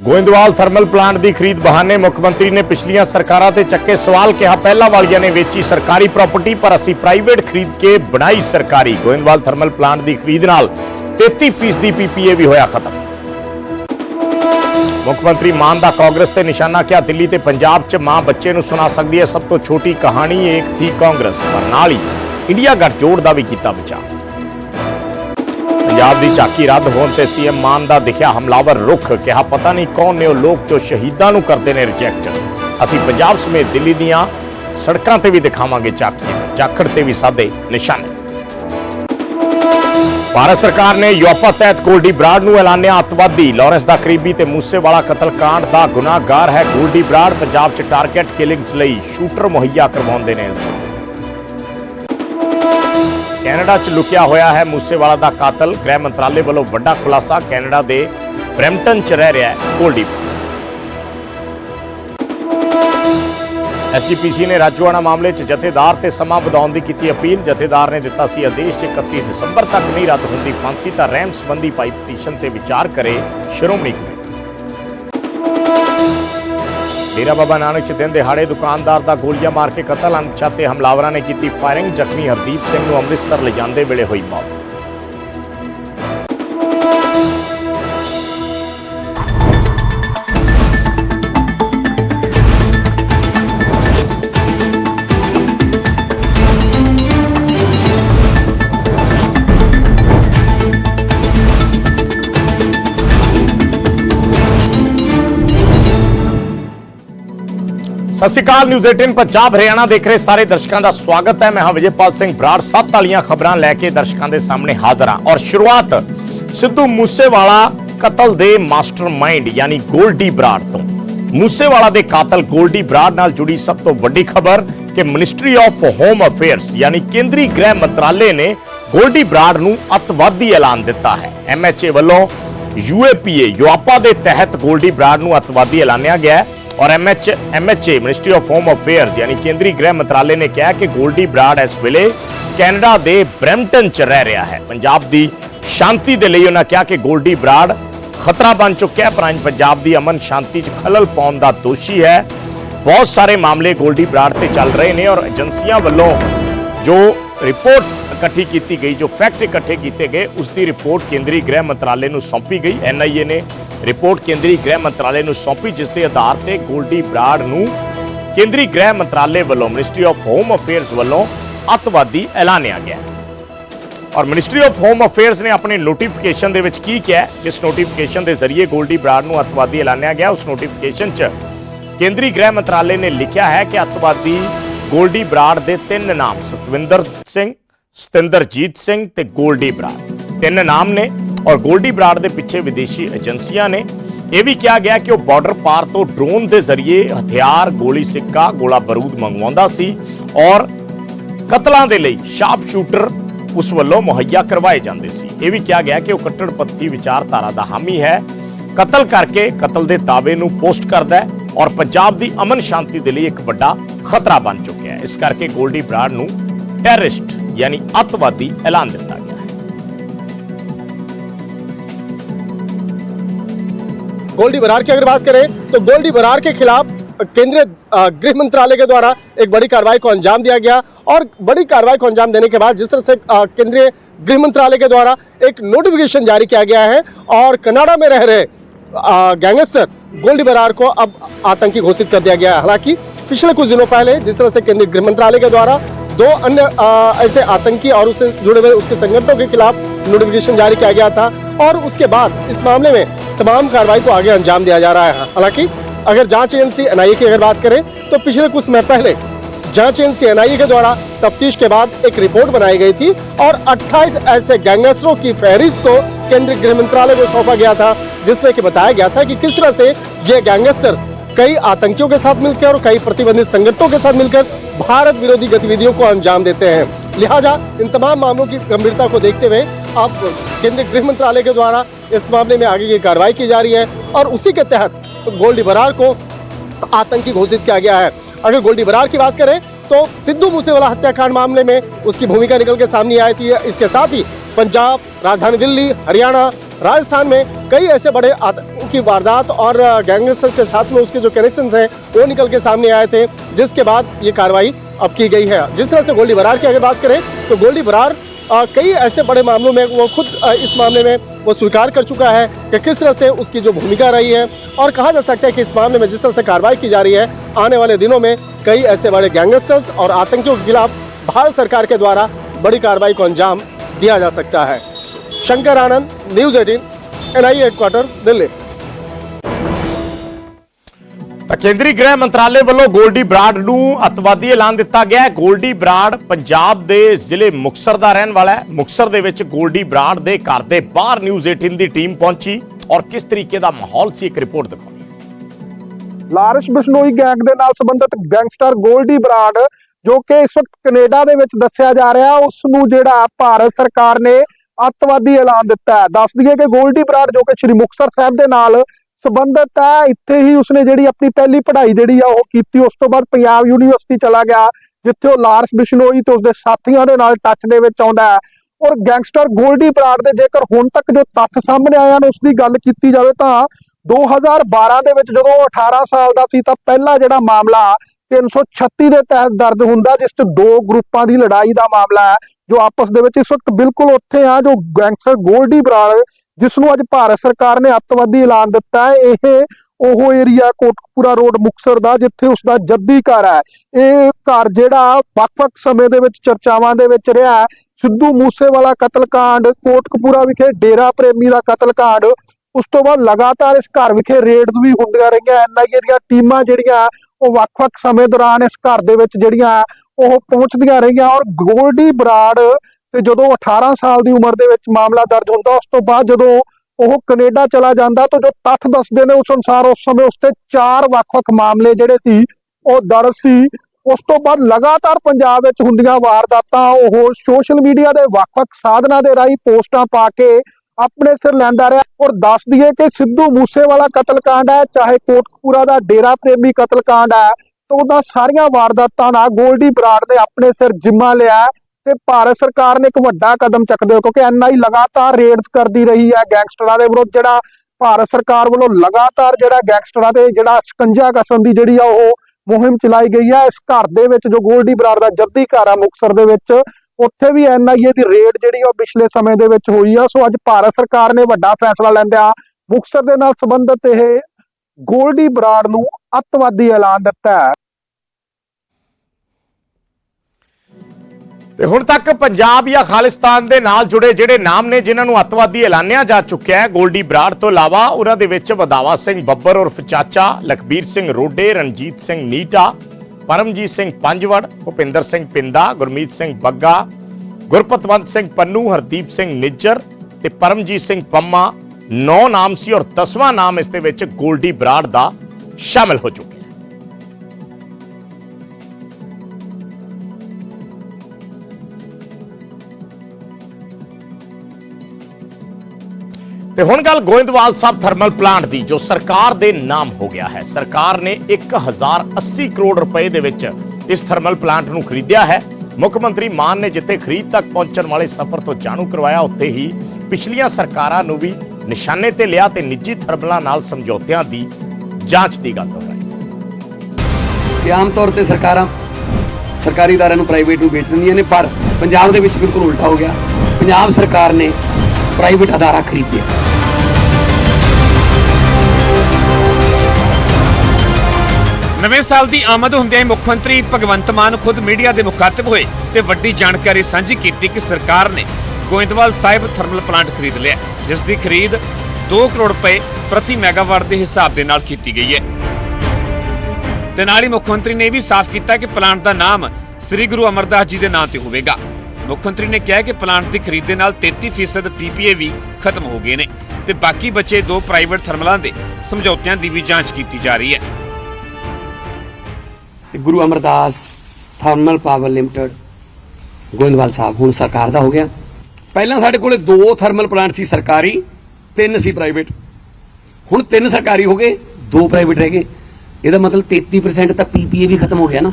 Goindwal thermal plant ਦੀ ਖਰੀਦ ਬਹਾਨੇ ਮੁੱਖ ਮੰਤਰੀ ਨੇ ਪਿਛਲੀਆਂ ਸਰਕਾਰਾਂ ਤੇ ਚੱਕੇ ਸਵਾਲ ਕਿਹਾ। ਪਹਿਲਾਂ ਵਾਲੀਆਂ ਨੇ ਵੇਚੀ ਸਰਕਾਰੀ ਪ੍ਰਾਪਰਟੀ, ਪਰ ਅਸੀਂ ਪ੍ਰਾਈਵੇਟ ਖਰੀਦ ਕੇ ਬਣਾਈ ਸਰਕਾਰੀ। ਗੋਇੰਦਵਾਲ ਥਰਮਲ ਪਲਾਂਟ ਦੀ ਖਰੀਦ ਨਾਲ 33% ਦੀ ਪੀਪੀਏ ਵੀ ਹੋਇਆ ਖਤਮ। ਮੁੱਖ ਮੰਤਰੀ ਮਾਨ ਦਾ ਕਾਂਗਰਸ ਤੇ ਨਿਸ਼ਾਨਾ ਕਿਹਾ, ਦਿੱਲੀ ਤੇ ਪੰਜਾਬ 'ਚ ਮਾਂ ਬੱਚੇ ਨੂੰ ਸੁਣਾ ਸਕਦੀ ਹੈ ਸਭ ਤੋਂ ਛੋਟੀ ਕਹਾਣੀ, ਏਕ ਥੀ ਕਾਂਗਰਸ। ਪਰ ਨਾਲ ਹੀ ਇੰਡੀਆ ਗੱਠਜੋੜ ਦਾ ਵੀ ਕੀਤਾ ਵਿਚਾਰ। ਪੰਜਾਬ ਦੀ ਝਾਕੀ ਰੱਦ ਹੋਣ ਤੇ ਸੀਐਮ ਮਾਨ ਦਾ ਦਿਖਿਆ ਹਮਲਾਵਰ ਰੁਖ, ਕਿਹਾ ਪਤਾ ਨਹੀਂ ਕੌਣ ਨੇ ਉਹ ਲੋਕ ਜੋ ਸ਼ਹੀਦਾਂ ਨੂੰ ਕਰਦੇ ਨੇ ਰਿਜੈਕਟ ਅਸੀਂ ਪੰਜਾਬ ਸਮੇਤ ਦਿੱਲੀ ਦੀਆਂ ਸੜਕਾਂ ਤੇ ਵੀ ਦਿਖਾਵਾਂਗੇ ਝਾਕੀਆਂ ਝਾਖੜ ਤੇ ਵੀ ਸਾਦੇ ਨਿਸ਼ਾਨੇ। ਭਾਰਤ ਸਰਕਾਰ ਨੇ ਯੂਪਾ ਤਹਿਤ ਗੋਲਡੀ ਬਰਾੜ ਨੂੰ ਐਲਾਨਿਆ ਅੱਤਵਾਦੀ। ਲਾਰੈਂਸ ਦਾ ਕਰੀਬੀ ਤੇ ਮੂਸੇਵਾਲਾ ਕਤਲकांड ਦਾ ਗੁਨਾਹਗਾਰ ਹੈ ਗੋਲਡੀ ਬਰਾੜ। ਪੰਜਾਬ 'ਚ ਟਾਰਗੇਟ ਕਿਲਿੰਗਸ ਲਈ ਸ਼ੂਟਰ ਮੁਹੱਈਆ ਕਰਵਾਉਂਦੇ ਨੇ। ਇਲਜ਼ਾਮ ਕੈਨੇਡਾ 'ਚ ਲੁਕਿਆ ਹੋਇਆ ਹੈ ਮੂਸੇਵਾਲਾ ਦਾ ਕਾਤਲ। ਗ੍ਰਹਿ ਮੰਤਰਾਲੇ ਵੱਲੋਂ ਵੱਡਾ ਖੁਲਾਸਾ ਕੈਨੇਡਾ ਦੇ ਬ੍ਰੈਂਪਟਨ 'ਚ ਰਹਿ ਰਿਹਾ ਹੈ। ਗੋਲਡੀ ਐਸਜੀਪੀਸੀ ਨੇ ਰਾਜੂਆਣਾ ਮਾਮਲੇ 'ਚ ਜਥੇਦਾਰ ਤੇ ਸਮਾਂ ਵਧਾਉਣ ਦੀ ਕੀਤੀ ਅਪੀਲ। ਜਥੇਦਾਰ ਨੇ ਦਿੱਤਾ ਸੀ ਆਦੇਸ਼ ਕਿ 31 ਦਸੰਬਰ ਤੱਕ ਨਹੀਂ ਰੱਦ ਹੁੰਦੀ ਫਾਂਸੀ ਤਾਂ ਰਹਿਮ ਸੰਬੰਧੀ ਪਾਈ ਪਟੀਸ਼ਨ ਤੇ ਵਿਚਾਰ ਕਰੇ ਸ਼੍ਰੋਮਣੀ ਕਮੇਟੀ। ਡੇਰਾ ਬਾਬਾ ਨਾਨਕ ਚ ਦਿਨ ਦਿਹਾੜੇ ਦੁਕਾਨਦਾਰ ਦਾ ਗੋਲੀਆਂ ਮਾਰ ਕੇ ਕਤਲ, ਅਣਪਛਾਤੇ ਹਮਲਾਵਰਾਂ ਨੇ ਕੀਤੀ ਫਾਇਰਿੰਗ ਜ਼ਖਮੀ ਹਰਦੀਪ ਸਿੰਘ ਨੂੰ ਅੰਮ੍ਰਿਤਸਰ ਲਿਜਾਂਦੇ ਵੇਲੇ ਹੋਈ ਮੌਤ। ਸਤਿ ਸ਼੍ਰੀ ਅਕਾਲ ਨਿਊਜ਼ 18 ਪੰਜਾਬ, ਹਰਿਆਣਾ ਦੇਖ ਰਹੇ ਸਾਰੇ ਦਰਸ਼ਕਾਂ ਦਾ ਸਵਾਗਤ ਹੈ। ਮੈਂ ਹਾਂ ਵਿਜੇਪਾਲ ਸਿੰਘ ਬਰਾੜ। ਸੱਤ ਵਾਲੀਆਂ ਖਬਰਾਂ ਲੈ ਕੇ ਦਰਸ਼ਕਾਂ ਦੇ ਸਾਹਮਣੇ ਹਾਜ਼ਰ ਹਾਂ। ਔਰ ਸ਼ੁਰੂਆਤ ਸਿੱਧੂ ਮੂਸੇਵਾਲਾ ਕਤਲ ਦੇ ਮਾਸਟਰਮਾਈਂਡ, ਯਾਨੀ ਗੋਲਡੀ ਬਰਾੜ ਤੋਂ। ਮੂਸੇਵਾਲਾ ਦੇ ਕਾਤਲ ਗੋਲਡੀ ਬਰਾੜ ਨਾਲ ਜੁੜੀ ਸਭ ਤੋਂ ਵੱਡੀ ਖਬਰ ਕਿ ਮਿਨਿਸਟਰੀ ਆਫ ਹੋਮ ਅਫੇਅਰਸ ਯਾਨੀ ਕੇਂਦਰੀ ਗ੍ਰਹਿ ਮੰਤਰਾਲੇ ਨੇ ਗੋਲਡੀ ਬਰਾੜ ਨੂੰ ਅਤਵਾਦੀ ਐਲਾਨ ਦਿੱਤਾ ਹੈ। ਐਮਐਚਏ ਵੱਲੋਂ ਯੂਏਪੀਏ ਯੂਆਪਾ ਦੇ ਤਹਿਤ ਗੋਲਡੀ ਬਰਾੜ ਨੂੰ ਅਤਵਾਦੀ ਐਲਾਨਿਆ ਗਿਆ ਹੈ। ਔਰ MH MHA ministry of home affairs ਯਾਨੀ ਕੇਂਦਰੀ ਗ੍ਰਹਿ ਮੰਤਰਾਲੇ ਨੇ ਕਿਹਾ ਕਿ ਗੋਲਡੀ ਬਰਾੜ ਇਸ ਵੇਲੇ ਕੈਨੇਡਾ ਦੇ ਬ੍ਰੈਂਪਟਨ 'ਚ ਰਹਿ ਰਿਹਾ ਹੈ। ਪੰਜਾਬ ਦੀ ਸ਼ਾਂਤੀ ਦੇ ਲਈ ਉਹਨਾਂ ਕਿਹਾ ਕਿ ਗੋਲਡੀ ਬਰਾੜ ਖਤਰਾ ਬਣ ਚੁੱਕਿਆ ਹੈ ਪੰਜ ਪੰਜਾਬ ਦੀ ਅਮਨ ਸ਼ਾਂਤੀ 'ਚ ਖਲਲ ਪਾਉਣ ਦਾ ਦੋਸ਼ੀ ਹੈ। ਬਹੁਤ ਸਾਰੇ ਮਾਮਲੇ ਗੋਲਡੀ ਬਰਾੜ ਤੇ ਚੱਲ ਰਹੇ ਨੇ ਔਰ ਏਜੰਸੀਆਂ ਵੱਲੋਂ ਜੋ ਰਿਪੋਰਟ ਇਕੱਠੀ ਕੀਤੀ ਗਈ, ਜੋ ਫੈਕਟ ਇਕੱਠੇ ਕੀਤੇ ਗਏ ਉਸ ਦੀ ਰਿਪੋਰਟ ਕੇਂਦਰੀ ਗ੍ਰਹਿ ਮੰਤਰਾਲੇ ਨੂੰ ਸੌਂਪੀ ਗਈ। ਐਨਆਈਏ ਨੇ ਰਿਪੋਰਟ ਕੇਂਦਰੀ ਗ੍ਰਹਿ ਮੰਤਰਾਲੇ ਨੂੰ ਸੌਂਪੀ, ਜਿਸ ਦੇ ਆਧਾਰ ਤੇ ਗੋਲਡੀ ਬਰਾੜ ਨੂੰ ਕੇਂਦਰੀ ਗ੍ਰਹਿ ਮੰਤਰਾਲੇ ਵੱਲੋਂ ਮਿਨਿਸਟਰੀ ਆਫ ਹੋਮ ਅਫੇਅਰਸ ਵੱਲੋਂ ਅੱਤਵਾਦੀ ਐਲਾਨਿਆ ਗਿਆ। ਔਰ ਮਿਨਿਸਟਰੀ ਆਫ ਹੋਮ ਅਫੇਅਰਸ ਨੇ ਆਪਣੇ ਨੋਟੀਫਿਕੇਸ਼ਨ ਦੇ ਵਿੱਚ ਕੀ ਕਿਹਾ, ਜਿਸ ਨੋਟੀਫਿਕੇਸ਼ਨ ਦੇ ਜ਼ਰੀਏ ਗੋਲਡੀ ਬਰਾੜ ਨੂੰ ਅੱਤਵਾਦੀ ਐਲਾਨਿਆ ਗਿਆ, ਉਸ ਨੋਟੀਫਿਕੇਸ਼ਨ 'ਚ ਕੇਂਦਰੀ ਗ੍ਰਹਿ ਮੰਤਰਾਲੇ ਨੇ ਲਿਖਿਆ ਹੈ ਕਿ ਅੱਤਵਾਦੀ ਗੋਲਡੀ ਬਰਾੜ ਦੇ ਤਿੰਨ ਨਾਮ, ਸਤਵਿੰਦਰ ਸਿੰਘ, ਸਤਿੰਦਰਜੀਤ ਸਿੰਘ ਤੇ ਗੋਲਡੀ ਬਰਾੜ। ਤਿੰਨ ਨਾਮ ਨੇ ਔਰ ਗੋਲਡੀ ਬਰਾੜ ਦੇ ਪਿੱਛੇ ਵਿਦੇਸ਼ੀ ਏਜੰਸੀਆਂ ਨੇ। ਇਹ ਵੀ ਕਿਹਾ ਗਿਆ ਕਿ ਉਹ ਬਾਰਡਰ ਪਾਰ ਤੋਂ ਡਰੋਨ ਦੇ ਜ਼ਰੀਏ ਹਥਿਆਰ, ਗੋਲੀ ਸਿੱਕਾ, ਗੋਲਾ ਬਾਰੂਦ ਮੰਗਵਾਉਂਦਾ ਸੀ ਔਰ ਕਤਲਾਂ ਦੇ ਲਈ ਸ਼ਾਰਪ ਸ਼ੂਟਰ ਉਸ ਵੱਲੋਂ ਮੁਹੱਈਆ ਕਰਵਾਏ ਜਾਂਦੇ ਸੀ। ਇਹ ਵੀ ਕਿਹਾ ਗਿਆ ਕਿ ਉਹ ਕੱਟੜਪੰਥੀ ਵਿਚਾਰਧਾਰਾ ਦਾ ਹਾਮੀ ਹੈ। ਕਤਲ ਕਰਕੇ ਕਤਲ ਦੇ ਦਾਅਵੇ ਨੂੰ ਪੋਸਟ ਕਰਦਾ ਹੈ ਔਰ ਪੰਜਾਬ ਦੀ ਅਮਨ ਸ਼ਾਂਤੀ ਦੇ ਲਈ ਇੱਕ ਵੱਡਾ ਖਤਰਾ ਬਣ ਚੁੱਕਾ ਹੈ ਇਸ ਕਰਕੇ ਗੋਲਡੀ ਬਰਾੜ ਨੂੰ ਟੈਰਰਿਸਟ ਯਾਨੀ ਅੱਤਵਾਦੀ ਐਲਾਨ ਦਿੱਤਾ ਗਿਆ ਹੈ गोल्डी बरार की अगर बात करें तो गोल्डी बरार के खिलाफ केंद्रीय अ, गृह मंत्रालय के द्वारा एक बड़ी कार्रवाई को अंजाम दिया गया और बड़ी कार्रवाई को अंजाम देने के बाद जिस तरह से अ, केंद्रीय गृह मंत्रालय के द्वारा एक नोटिफिकेशन जारी किया गया है और कनाडा में रह रहे अ, गैंगस्टर गोल्डी बरार को अब आतंकी घोषित कर दिया गया है। हालाँकि पिछले कुछ दिनों पहले जिस तरह से केंद्रीय गृह मंत्रालय के द्वारा दो अन्य अ, ऐसे आतंकी और उससे जुड़े हुए उसके संगठनों के खिलाफ नोटिफिकेशन जारी किया गया था और उसके बाद इस मामले में तमाम कार्रवाई को आगे अंजाम दिया जा रहा है। हालाँकि अगर जाँच एजेंसी एनआईए की अगर बात करें तो पिछले कुछ समय पहले जाँच एजेंसी एनआईए के द्वारा तफ्तीश के बाद एक रिपोर्ट बनाई गई थी और 28 ऐसे गैंगस्टरों की फहरिस्त को केंद्रीय गृह मंत्रालय को सौंपा गया था। जिसमें कि बताया गया था कि किस तरह से ये गैंगस्टर कई आतंकियों के साथ मिलकर और कई प्रतिबंधित संगठनों के साथ मिलकर भारत विरोधी गतिविधियों को अंजाम देते हैं। लिहाजा इन तमाम मामलों की गंभीरता को देखते हुए अब केंद्रीय गृह मंत्रालय के द्वारा इस मामले में आगे की कार्रवाई की जा रही है और उसी के तहत गोल्डी बरार को आतंकी घोषित किया गया है। अगर गोल्डी बरार की बात करें तो सिद्धू मूसेवाला हत्याकांड मामले में उसकी भूमिका निकल के सामने आई थी। इसके साथ ही पंजाब, राजधानी दिल्ली, हरियाणा राजस्थान में कई ऐसे बड़े आतंकी वारदात और गैंगस्टर के साथ में उसके जो कनेक्शन हैं, वो निकल के सामने आए थे, जिसके बाद ये कार्रवाई अब की गई है। जिस तरह से गोल्डी बरार की अगर बात करें तो गोल्डी बरार कई ऐसे बड़े मामलों में वो खुद इस मामले में वो स्वीकार कर चुका है कि किस तरह से उसकी जो भूमिका रही है और कहा जा सकता है कि इस मामले में जिस तरह से कार्रवाई की जा रही है, आने वाले दिनों में कई ऐसे बड़े गैंगस्टर्स और आतंकियों के खिलाफ भारत सरकार के द्वारा बड़ी कार्रवाई को अंजाम दिया जा सकता है। Shankar Anand news eighteen NI headquarter Delhi ਕੇਂਦਰੀ ਗ੍ਰਹਿ ਮੰਤਰਾਲੇ ਵੱਲੋਂ 골ਡੀ ਬਰਾਡ ਨੂੰ ਅਤਵਾਦੀ ਐਲਾਨ ਦਿੱਤਾ ਗਿਆ ਹੈ। 골ਡੀ ਬਰਾਡ ਪੰਜਾਬ ਦੇ ਜ਼ਿਲ੍ਹੇ ਮੁਕਸਰ ਦਾ ਰਹਿਣ ਵਾਲਾ ਹੈ। ਮੁਕਸਰ ਦੇ ਵਿੱਚ 골ਡੀ ਬਰਾਡ ਦੇ ਘਰ ਦੇ ਬਾਹਰ ਨਿਊਜ਼ 18 ਦੀ ਟੀਮ ਪਹੁੰਚੀ ਔਰ ਕਿਸ ਤਰੀਕੇ ਦਾ ਮਾਹੌਲ ਸੀ ਇੱਕ ਰਿਪੋਰਟ ਦਿਖਾਉਂਦੀ ਲਾਰਸ਼ ਬਿਸ਼ਨੋਈ ਗੈਂਗ ਦੇ ਨਾਲ ਸੰਬੰਧਿਤ ਗੈਂਗਸਟਰ 골ਡੀ ਬਰਾਡ ਜੋ ਕਿ ਇਸ ਵਕਤ ਕੈਨੇਡਾ ਦੇ ਵਿੱਚ ਦੱਸਿਆ ਜਾ ਰਿਹਾ ਉਸ ਨੂੰ ਜਿਹੜਾ ਭਾਰਤ ਸਰਕਾਰ ਨੇ ਅੱਤਵਾਦੀ ਐਲਾਨ ਦਿੱਤਾ ਹੈ। ਦੱਸ ਦਈਏ ਕਿ ਗੋਲਡੀ ਬਰਾਡ ਜੋ ਕਿ ਸ੍ਰੀ ਮੁਕਤਸਰ ਸਾਹਿਬ ਦੇ ਨਾਲ ਸੰਬੰਧਿਤ ਹੈ, ਇੱਥੇ ਹੀ ਉਸਨੇ ਜਿਹੜੀ ਆਪਣੀ ਪਹਿਲੀ ਪੜ੍ਹਾਈ ਜਿਹੜੀ ਆ ਉਹ ਕੀਤੀ। ਉਸ ਤੋਂ ਬਾਅਦ ਪੰਜਾਬ ਯੂਨੀਵਰਸਿਟੀ ਚਲਾ ਗਿਆ, ਜਿੱਥੇ ਉਹ ਲਾਰਸ ਬਿਸ਼ਨੋਈ ਤੇ ਉਸਦੇ ਸਾਥੀਆਂ ਦੇ ਨਾਲ ਟੱਚ ਦੇ ਵਿੱਚ ਆਉਂਦਾ ਹੈ। ਔਰ ਗੈਂਗਸਟਰ ਗੋਲਡੀ ਬਰਾਡ ਦੇ ਜੇਕਰ ਹੁਣ ਤੱਕ ਜੋ ਤੱਥ ਸਾਹਮਣੇ ਆਏ ਹਨ ਉਸ ਦੀ ਗੱਲ ਕੀਤੀ ਜਾਵੇ ਤਾਂ 2012 ਦੇ ਵਿੱਚ ਜਦੋਂ ਉਹ 18 ਸਾਲ ਦਾ ਸੀ, ਤਾਂ ਪਹਿਲਾ ਜਿਹੜਾ ਮਾਮਲਾ 336 ਦੇ ਤਹਿਤ ਦਰਜ ਹੁੰਦਾ ਜਿਸ ਤੇ ਦੋ ਗਰੁੱਪਾਂ ਦੀ ਲੜਾਈ ਦਾ ਮਾਮਲਾ ਹੈ, ਜੋ ਆਪਸ ਦੇ ਵਿੱਚ ਇਸ ਵਕਤ ਬਿਲਕੁਲ ਉੱਥੇ ਆ, ਜੋ ਗੈਂਗਸਟਰ ਗੋਲਡੀ ਬਰਾੜ, ਜਿਸ ਨੂੰ ਅੱਜ ਭਾਰਤ ਸਰਕਾਰ ਨੇ ਅੱਤਵਾਦੀ ਐਲਾਨ ਦਿੱਤਾ ਹੈ, ਇਹ ਉਹ ਏਰੀਆ ਕੋਟਕਪੂਰਾ ਰੋਡ ਮੁਕਸਰ ਦਾ, ਜਿੱਥੇ ਉਸ ਦਾ ਜੱਦੀ ਘਰ ਹੈ। ਇਹ ਘਰ ਜਿਹੜਾ ਵੱਖ-ਵੱਖ ਸਮੇਂ ਦੇ ਵਿੱਚ ਚਰਚਾਵਾਂ ਦੇ ਵਿੱਚ ਰਿਹਾ ਸਿੱਧੂ ਮੂਸੇਵਾਲਾ ਕਤਲकांड ਕੋਟਕਪੂਰਾ ਵਿਖੇ ਡੇਰਾ ਪ੍ਰੇਮੀ ਦਾ ਕਤਲकांड ਉਸ ਤੋਂ ਬਾਅਦ ਲਗਾਤਾਰ ਇਸ ਘਰ ਵਿਖੇ ਰੇਡਸ ਵੀ ਹੁੰਦੀਆਂ ਰਹੀਆਂ ਐਨਆਈਏ ਦੀਆਂ ਟੀਮਾਂ ਜਿਹੜੀਆਂ ਉਹ ਵੱਖ-ਵੱਖ ਸਮੇਂ ਦੌਰਾਨ ਇਸ ਘਰ ਦੇ ਵਿੱਚ ਜਿਹੜੀਆਂ ਉਹ ਪਹੁੰਚਦੀਆਂ ਰਹੀਆਂ ਔਰ ਗੋਲਡੀ ਬਰਾੜ ਤੇ ਜਦੋਂ 18 ਸਾਲ ਦੀ ਉਮਰ ਦੇ ਵਿੱਚ ਮਾਮਲਾ ਦਰਜ ਹੁੰਦਾ, ਉਸ ਤੋਂ ਬਾਅਦ ਜਦੋਂ ਉਹ ਕੈਨੇਡਾ ਚਲਾ ਜਾਂਦਾ ਤਾਂ ਜੋ ਤੱਥ ਦੱਸਦੇ ਨੇ ਉਸ ਅਨੁਸਾਰ ਉਸ ਸਮੇਂ ਉਸ ਤੇ ਚਾਰ ਵੱਖ-ਵੱਖ ਮਾਮਲੇ ਜਿਹੜੇ ਸੀ, ਉਹ ਦਰਜ ਸੀ। ਉਸ ਤੋਂ ਬਾਅਦ ਲਗਾਤਾਰ ਪੰਜਾਬ ਵਿੱਚ ਹੁੰਦੀਆਂ ਵਾਰਦਾਤਾਂ, ਉਹ ਸੋਸ਼ਲ ਮੀਡੀਆ ਦੇ ਵੱਖ-ਵੱਖ ਸਾਧਨਾਂ ਦੇ ਰਾਹੀਂ ਪੋਸਟਾਂ ਪਾ ਕੇ ਆਪਣੇ ਸਿਰ ਲੈਂਦਾ ਰਿਹਾ ਔਰ ਦੱਸ ਦਈਏ ਕਿ ਸਿੱਧੂ ਮੂਸੇਵਾਲਾ ਕਤਲकांड ਹੈ, ਚਾਹੇ ਕੋਟਕਪੂਰਾ ਦਾ ਡੇਰਾ ਪ੍ਰੇਮੀ ਕਤਲकांड ਹੈ, ਤੋਂ ਉਹਦਾ ਸਾਰੀਆਂ ਵਾਰਦਾਤਾਂ ਦਾ 골ਡੀ ਬਰਾੜ ਨੇ ਆਪਣੇ ਸਿਰ ਜਿੰਮਾ ਲਿਆ ਤੇ ਭਾਰਤ ਸਰਕਾਰ ਨੇ ਇੱਕ ਵੱਡਾ ਕਦਮ ਚੱਕਦੇ ਹੋ ਕਿਉਂਕਿ ਐਨਆਈ ਲਗਾਤਾਰ ਰੇਡਸ ਕਰਦੀ ਰਹੀ ਹੈ ਗੈਂਗਸਟਰਾਂ ਦੇ ਵਿਰੁੱਧ, ਜਿਹੜਾ ਭਾਰਤ ਸਰਕਾਰ ਵੱਲੋਂ ਲਗਾਤਾਰ ਜਿਹੜਾ ਗੈਂਗਸਟਰਾਂ ਦੇ ਜਿਹੜਾ ਸ਼ਿਕੰਜਾ ਕਸਣ ਦੀ ਜਿਹੜੀ ਆ ਉਹ ਮੁਹਿੰਮ ਚਲਾਈ ਗਈ ਹੈ, ਇਸ ਘਰ ਦੇ ਵਿੱਚ ਜੋ ਗੋਲਡੀ ਬਰਾੜ ਦਾ ਜੱਦੀ ਘਰ ਆ ਮੁਕਸਰ ਦੇ ਵਿੱਚ ਉੱਥੇ ਵੀ ਐਨਆਈਏ ਦੀ ਰੇਡ ਜਿਹੜੀ ਉਹ ਪਿਛਲੇ ਸਮੇਂ ਦੇ ਵਿੱਚ ਹੋਈ ਆ। ਸੋ ਅੱਜ ਭਾਰਤ ਸਰਕਾਰ ਨੇ ਵੱਡਾ ਫੈਸਲਾ ਲੈਂਦਿਆਂ ਮੁਕਸਰ ਦੇ ਨਾਲ ਸੰਬੰਧਿਤ ਇਹ ਗੋਲਡੀ ਬਰਾੜ ਨੂੰ ਅੱਤਵਾਦੀ ਐਲਾਨ ਦਿੱਤਾ ਹੈ। ਤੇ ਹੁਣ ਤੱਕ ਪੰਜਾਬ ਜਾਂ ਖਾਲਿਸਤਾਨ ਦੇ ਨਾਲ ਜੁੜੇ ਜਿਹੜੇ ਨਾਮ ਨੇ ਜਿਨ੍ਹਾਂ ਨੂੰ ਅੱਤਵਾਦੀ ਐਲਾਨਿਆ ਜਾ ਚੁੱਕਿਆ ਹੈ, ਗੋਲਡੀ ਬਰਾੜ ਤੋਂ ਇਲਾਵਾ ਉਹਨਾਂ ਦੇ ਵਿੱਚ ਵਧਾਵਾ ਸਿੰਘ ਬੱਬਰ ਉਰਫ ਚਾਚਾ, ਲਖਬੀਰ ਸਿੰਘ ਰੋਡੇ, ਰਣਜੀਤ ਸਿੰਘ ਨੀਟਾ ਪਰਮਜੀਤ ਸਿੰਘ ਪੰਜਵੜ, ਭੁਪਿੰਦਰ ਸਿੰਘ ਪਿੰਦਾ, ਗੁਰਮੀਤ ਸਿੰਘ ਬੱਗਾ ਗੁਰਪਤਵੰਤ ਸਿੰਘ ਪੰਨੂ, ਹਰਦੀਪ ਸਿੰਘ ਨਿੱਜਰ ਤੇ ਪਰਮਜੀਤ ਸਿੰਘ ਪੰਮਾ। ਨੌ ਨਾਮ ਸੀ ਔਰ 10ਵਾਂ ਨਾਮ ਇਸ ਦੇ ਵਿੱਚ ਗੋਲਡੀ ਬਰਾੜ ਦਾ ਸ਼ਾਮਿਲ ਹੋ ਚੁੱਕਿਆ ਤੇ ਹੁਣ ਗੱਲ ਗੋਇੰਦਵਾਲ ਸਾਹਿਬ ਥਰਮਲ ਪਲਾਂਟ ਦੀ, ਜੋ ਸਰਕਾਰ ਦੇ ਨਾਮ ਹੋ ਗਿਆ ਹੈ। ਸਰਕਾਰ ਨੇ 1080 ਕਰੋੜ ਰੁਪਏ ਦੇ ਵਿੱਚ ਇਸ ਥਰਮਲ ਪਲਾਂਟ ਨੂੰ ਖਰੀਦਿਆ ਹੈ। ਮੁੱਖ ਮੰਤਰੀ ਮਾਨ ਨੇ ਜਿੱਥੇ ਖਰੀਦ ਤੱਕ ਪਹੁੰਚਣ ਵਾਲੇ ਸਫ਼ਰ ਤੋਂ ਜਾਣੂ ਕਰਵਾਇਆ, ਉੱਥੇ ਹੀ ਪਿਛਲੀਆਂ ਸਰਕਾਰਾਂ ਨੂੰ ਵੀ ਨਿਸ਼ਾਨੇ ਤੇ ਲਿਆ ਤੇ ਨਿੱਜੀ ਥਰਮਲਾਂ ਨਾਲ ਸਮਝੌਤਿਆਂ ਦੀ ਜਾਂਚ ਦੀ ਗੱਲ ਦੁਹਰਾਈ ਕਿ ਆਮ ਤੌਰ ਤੇ ਸਰਕਾਰਾਂ ਸਰਕਾਰੀ ਅਦਾਰਿਆਂ ਨੂੰ ਪ੍ਰਾਈਵੇਟ ਨੂੰ ਵੇਚ ਦਿੰਦੀਆਂ ਨੇ, ਪਰ ਪੰਜਾਬ ਦੇ ਵਿੱਚ ਬਿਲਕੁਲ ਉਲਟਾ ਹੋ ਗਿਆ। ਪੰਜਾਬ ਸਰਕਾਰ ਨੇ ਪ੍ਰਾਈਵੇਟ ਅਦਾਰਾ ਖਰੀਦਿਆ ਨਵੇਂ ਸਾਲ ਦੀ ਆਮਦ ਹੁੰਦਿਆਂ ਹੀ ਮੁੱਖ ਮੰਤਰੀ ਭਗਵੰਤ ਮਾਨ ਖੁਦ ਮੀਡੀਆ ਦੇ ਮੁਖਾਤਬ ਹੋਏ ਤੇ ਵੱਡੀ ਜਾਣਕਾਰੀ ਸਾਂਝੀ ਕੀਤੀ ਕਿ ਸਰਕਾਰ ਨੇ ਗੋਇੰਦਵਾਲ ਸਾਹਿਬ ਥਰਮਲ ਪਲਾਂਟ ਖਰੀਦ ਲਿਆ, ਜਿਸ ਦੀ ਖਰੀਦ 2 ਕਰੋੜ ਰੁਪਏ ਪ੍ਰਤੀ ਮੈਗਾਵਾਟ ਦੇ ਹਿਸਾਬ ਦੇ ਨਾਲ ਕੀਤੀ ਗਈ ਹੈ। ਤੇ ਨਾਲ ਹੀ ਮੁੱਖ ਮੰਤਰੀ ਨੇ ਇਹ ਵੀ ਸਾਫ਼ ਕੀਤਾ ਕਿ ਪਲਾਂਟ ਦਾ ਨਾਮ ਸ੍ਰੀ ਗੁਰੂ ਅਮਰਦਾਸ ਜੀ ਦੇ ਨਾਂ ਤੇ ਹੋਵੇਗਾ। ਮੁੱਖ ਮੰਤਰੀ ਨੇ ਕਿਹਾ ਕਿ ਪਲਾਂਟ ਦੀ ਖਰੀਦ ਦੇ ਨਾਲ 33% ਪੀਪੀਏ ਵੀ ਖਤਮ ਹੋ ਗਏ ਨੇ ਤੇ ਬਾਕੀ ਬਚੇ ਦੋ ਪ੍ਰਾਈਵੇਟ ਥਰਮਲਾਂ ਦੇ ਸਮਝੌਤਿਆਂ ਦੀ ਵੀ ਜਾਂਚ ਕੀਤੀ ਜਾ ਰਹੀ ਹੈ। ਤੇ Guru Amardas thermal power limited, Goindwal Sahib, ਹੁਣ ਸਰਕਾਰ ਦਾ ਹੋ ਗਿਆ। ਪਹਿਲਾਂ ਸਾਡੇ ਕੋਲੇ ਦੋ ਥਰਮਲ ਪਲਾਂਟ ਸੀ ਸਰਕਾਰੀ, ਤਿੰਨ ਸੀ ਪ੍ਰਾਈਵੇਟ। ਹੁਣ ਤਿੰਨ ਸਰਕਾਰੀ ਹੋ ਗਏ, ਦੋ ਪ੍ਰਾਈਵੇਟ ਰਹਿ ਗਏ। ਇਹਦਾ ਮਤਲਬ 33% ਤਾਂ ਪੀਪੀਏ ਵੀ ਖਤਮ ਹੋ ਗਿਆ ਨਾ।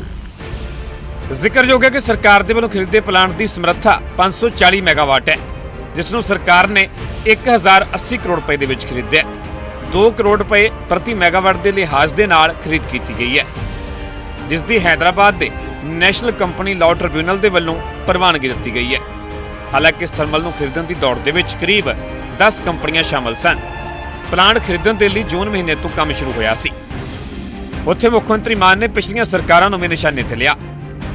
ਜ਼ਿਕਰਯੋਗ ਹੈ ਕਿ ਸਰਕਾਰ ਦੇ ਵੱਲੋਂ ਖਰੀਦੇ ਪਲਾਂਟ ਦੀ ਸਮਰੱਥਾ 540 ਮੈਗਾਵਾਟ ਹੈ, ਜਿਸ ਨੂੰ ਸਰਕਾਰ ਨੇ 1080 ਕਰੋੜ ਰੁਪਏ ਦੇ ਵਿੱਚ ਖਰੀਦਿਆ 2 ਕਰੋੜ ਰੁਪਏ ਪ੍ਰਤੀ ਮੈਗਾਵਾਟ ਦੇ ਲਿਹਾਜ਼ ਦੇ ਨਾਲ ਖਰੀਦ ਕੀਤੀ ਗਈ ਹੈ। ਜਿਸ ਦੀ ਹੈਦਰਾਬਾਦ ਦੇ ਨੈਸ਼ਨਲ ਕੰਪਨੀ ਲਾਅ ਟ੍ਰਿਬਿਊਨਲ ਦੇ ਵੱਲੋਂ ਪ੍ਰਵਾਨਗੀ ਦਿੱਤੀ ਗਈ ਹੈ। ਹਾਲਾਂਕਿ ਇਸ ਥਰਮਲ ਨੂੰ ਖਰੀਦਣ ਦੀ ਦੌੜ ਦੇ ਵਿੱਚ ਕਰੀਬ 10 ਕੰਪਨੀਆਂ ਸ਼ਾਮਲ ਸਨ। ਪਲਾਂਟ ਖਰੀਦਣ ਦੇ ਲਈ ਜੂਨ ਮਹੀਨੇ ਤੋਂ ਕੰਮ ਸ਼ੁਰੂ ਹੋਇਆ ਸੀ। ਉੱਥੇ ਮੁੱਖ ਮੰਤਰੀ ਮਾਨ ਨੇ ਪਿਛਲੀਆਂ ਸਰਕਾਰਾਂ ਨੂੰ ਵੀ ਨਿਸ਼ਾਨੇ ਤੇ ਲਿਆ।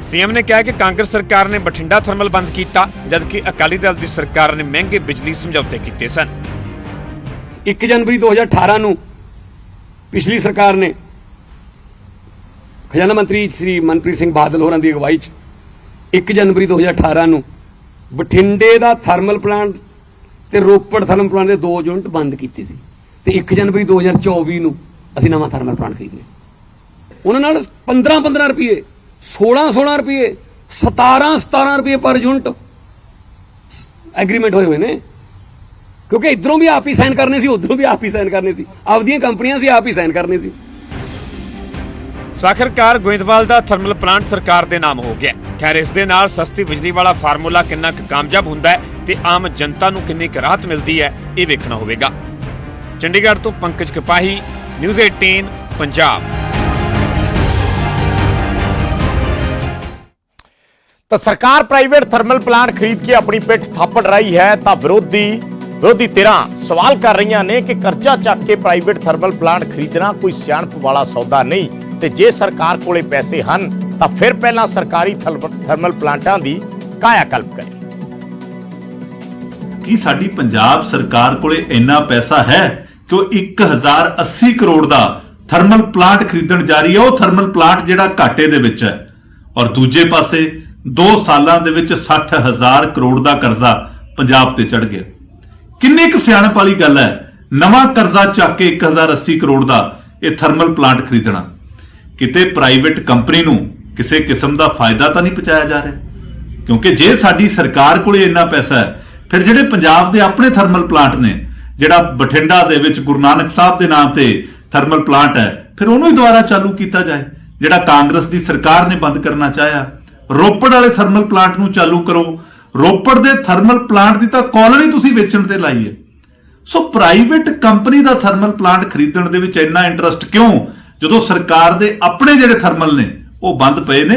ਸੀਐਮ ਨੇ ਕਿਹਾ ਕਿ ਕਾਂਗਰਸ ਸਰਕਾਰ ਨੇ ਬਠਿੰਡਾ ਥਰਮਲ ਬੰਦ ਕੀਤਾ, ਜਦਕਿ ਅਕਾਲੀ ਦਲ ਦੀ ਸਰਕਾਰ ਨੇ ਮਹਿੰਗੇ ਬਿਜਲੀ ਸਮਝੌਤੇ ਕੀਤੇ ਸਨ। 1 ਜਨਵਰੀ 2018 ਨੂੰ ਪਿਛਲੀ ਸਰਕਾਰ ਨੇ ਖਜ਼ਾਨਾ ਮੰਤਰੀ ਸ੍ਰੀ ਮਨਪ੍ਰੀਤ ਸਿੰਘ ਬਾਦਲ ਹੋਰਾਂ ਦੀ ਅਗਵਾਈ 'ਚ। 1 ਜਨਵਰੀ 2018 ਨੂੰ ਬਠਿੰਡੇ ਦਾ ਥਰਮਲ ਪਲਾਂਟ ਤੇ ਰੋਪੜ ਥਰਮਲ ਪਲਾਂਟ ਦੇ ਦੋ ਯੂਨਿਟ ਬੰਦ ਕੀਤੇ ਸੀ। ਤੇ 1 ਜਨਵਰੀ 2024 ਨੂੰ ਅਸੀਂ ਨਵਾਂ ਥਰਮਲ ਪਲਾਂਟ ਖਰੀਦਨੇ ਉਹਨਾਂ ਨਾਲ 15 15 ਰੁਪਏ 16 16 ਰੁਪਏ 17 17 ਰੁਪਏ ਪਰ ਯੂਨਿਟ ਐਗਰੀਮੈਂਟ ਹੋਏ ਹੋਏ ਨੇ। ਕਿਉਂਕਿ ਇਧਰੋਂ ਵੀ ਆਪ ਹੀ ਸਾਈਨ ਕਰਨੇ ਸੀ, ਉਧਰੋਂ ਵੀ ਆਪ ਹੀ ਸਾਈਨ ਕਰਨੇ ਸੀ। ਆਪਦੀਆਂ ਕੰਪਨੀਆਂ ਸੀ, ਆਪ ਹੀ ਸਾਈਨ ਕਰਨੇ ਸੀ। ਸੋ ਆਖਰਕਾਰ ਗੋਇੰਦਵਾਲ ਦਾ ਥਰਮਲ ਪਲਾਂਟ ਸਰਕਾਰ ਦੇ ਨਾਮ ਹੋ ਗਿਆ। ਖੈਰ, ਇਸ ਦੇ ਨਾਲ ਸਸਤੀ ਬਿਜਲੀ ਵਾਲਾ ਫਾਰਮੂਲਾ ਕਿੰਨਾ ਕੁ ਕਾਮਯਾਬ ਹੁੰਦਾ ਹੈ ਤੇ ਆਮ ਜਨਤਾ ਨੂੰ ਕਿੰਨੀ ਕੁ ਰਾਹਤ ਮਿਲਦੀ ਹੈ, ਇਹ ਵੇਖਣਾ ਹੋਵੇਗਾ। ਚੰਡੀਗੜ੍ਹ ਤੋਂ ਪੰਕਜ ਕਪਾਹੀ ਨਿਊਜ਼ 18 ਪੰਜਾਬ। ਤਾਂ ਸਰਕਾਰ ਪ੍ਰਾਈਵੇਟ ਥਰਮਲ ਪਲਾਂਟ ਖਰੀਦ ਕੇ ਆਪਣੀ ਪਿੱਠ ਥਾਪੜ ਰਹੀ ਹੈ ਤਾਂ ਵਿਰੋਧੀ ਵਿਰੋਧੀ ਧਿਰਾਂ ਸਵਾਲ ਕਰ ਰਹੀਆਂ ਨੇ ਕਿ ਕਰਜ਼ਾ ਚੱਕ ਕੇ ਪ੍ਰਾਈਵੇਟ ਥਰਮਲ ਪਲਾਂਟ ਖਰੀਦਣਾ ਕੋਈ ਸਿਆਣਪ ਵਾਲਾ ਸੌਦਾ ਨਹੀਂ। ਤੇ ਜੇ ਸਰਕਾਰ ਕੋਲੇ ਪੈਸੇ ਹਨ, ਤਾਂ ਫਿਰ ਪਹਿਲਾਂ ਸਰਕਾਰੀ ਥਰਮਲ ਪਲਾਂਟਾਂ ਦੀ ਕਾਇਆ ਕਰੇ। ਕੀ ਸਾਡੀ ਪੰਜਾਬ ਸਰਕਾਰ ਕੋਲੇ ਇੰਨਾ ਪੈਸਾ ਹੈ ਕਿ ਉਹ 1080 ਕਰੋੜ ਦਾ ਥਰਮਲ ਪਲਾਂਟ ਖਰੀਦਣ ਜਾ ਰਹੀ ਹੈ? ਉਹ ਥਰਮਲ ਪਲਾਂਟ ਜਿਹੜਾ ਘਾਟੇ ਦੇ ਵਿੱਚ ਹੈ। ਔਰ ਦੂਜੇ ਪਾਸੇ 2 ਸਾਲਾਂ ਦੇ ਵਿੱਚ 60000 ਕਰੋੜ ਦਾ ਕਰਜ਼ਾ ਪੰਜਾਬ ਤੇ ਚੜ ਗਿਆ। ਕਿੰਨੀ ਕੁ ਸਿਆਣਪ ਵਾਲੀ ਗੱਲ ਹੈ? ਨਵਾਂ ਕਰਜ਼ਾ ਚੱਕ ਕੇ 1080 ਕਰੋੜ ਦਾ ਇਹ ਥਰਮਲ ਪਲਾਂਟ ਖਰੀਦਣਾ। ਕਿਤੇ ਪ੍ਰਾਈਵੇਟ ਕੰਪਨੀ ਨੂੰ ਕਿਸੇ ਕਿਸਮ ਦਾ ਫਾਇਦਾ ਤਾਂ ਨਹੀਂ ਪਹੁੰਚਾਇਆ ਜਾ ਰਿਹਾ? ਕਿਉਂਕਿ ਜੇ ਸਾਡੀ ਸਰਕਾਰ ਕੋਲੇ ਇੰਨਾ ਪੈਸਾ ਹੈ, ਫਿਰ ਜਿਹੜੇ ਪੰਜਾਬ ਦੇ ਆਪਣੇ ਥਰਮਲ ਪਲਾਂਟ ਨੇ, ਜਿਹੜਾ ਬਠਿੰਡਾ ਦੇ ਵਿੱਚ ਗੁਰੂ ਨਾਨਕ ਸਾਹਿਬ ਦੇ ਨਾਮ ਤੇ ਥਰਮਲ ਪਲਾਂਟ ਹੈ, ਫਿਰ ਉਹਨੂੰ ਹੀ ਦੁਬਾਰਾ ਚਾਲੂ ਕੀਤਾ ਜਾਏ, ਜਿਹੜਾ ਕਾਂਗਰਸ ਦੀ ਸਰਕਾਰ ਨੇ ਬੰਦ ਕਰਨਾ ਚਾਹਿਆ। ਰੋਪੜ ਵਾਲੇ ਥਰਮਲ ਪਲਾਂਟ ਨੂੰ ਚਾਲੂ ਕਰੋ। ਰੋਪੜ ਦੇ ਥਰਮਲ ਪਲਾਂਟ ਦੀ ਤਾਂ ਕਾਲੋਨੀ ਤੁਸੀਂ ਵੇਚਣ ਤੇ ਲਾਈ ਹੈ। ਸੋ ਪ੍ਰਾਈਵੇਟ ਕੰਪਨੀ ਦਾ ਥਰਮਲ ਪਲਾਂਟ ਖਰੀਦਣ ਦੇ ਵਿੱਚ ਇੰਨਾ ਇੰਟਰਸਟ ਕਿਉਂ? ਜਦੋਂ ਸਰਕਾਰ ਦੇ ਆਪਣੇ ਜਿਹੜੇ ਥਰਮਲ ਨੇ ਉਹ ਬੰਦ ਪਏ ਨੇ।